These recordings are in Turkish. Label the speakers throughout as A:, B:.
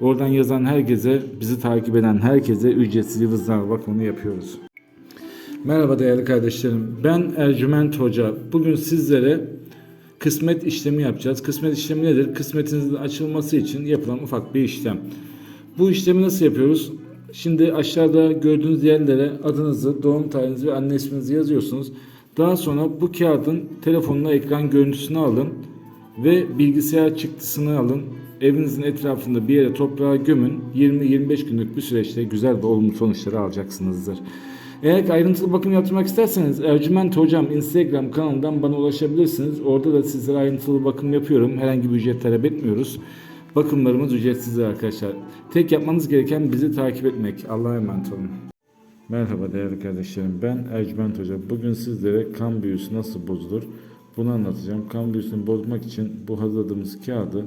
A: Oradan yazan herkese, bizi takip eden herkese ücretsiz yıldızname bakımını yapıyoruz. Merhaba değerli kardeşlerim. Ben Ercüment Hoca. Bugün sizlere kısmet işlemi yapacağız. Kısmet işlemi nedir? Kısmetinizin açılması için yapılan ufak bir işlem. Bu işlemi nasıl yapıyoruz? Şimdi aşağıda gördüğünüz yerlere adınızı, doğum tarihinizi ve anne isminizi yazıyorsunuz. Daha sonra bu kağıdın telefonuna ekran görüntüsünü alın ve bilgisayar çıktısını alın. Evinizin etrafında bir yere toprağa gömün. 20-25 günlük bir süreçte güzel ve olumlu sonuçları alacaksınızdır. Eğer ayrıntılı bakım yaptırmak isterseniz Ercüment Hocam Instagram kanalından bana ulaşabilirsiniz. Orada da sizlere ayrıntılı bakım yapıyorum. Herhangi bir ücret talep etmiyoruz. Bakımlarımız ücretsizdir arkadaşlar. Tek yapmanız gereken bizi takip etmek. Allah'a emanet olun. Merhaba değerli kardeşlerim. Ben Ercüment Hoca. Bugün sizlere kan büyüsü nasıl bozulur bunu anlatacağım. Kan büyüsünü bozmak için bu hazırladığımız kağıdı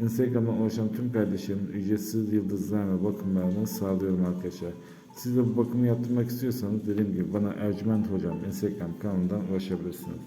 A: Instagram'dan ulaşan tüm kardeşlerim ücretsiz yıldızlama bakımlarını sağlıyorum arkadaşlar. Siz de bu bakımı yaptırmak istiyorsanız dediğim gibi bana Ercüment Hocam Instagram kanalından ulaşabilirsiniz.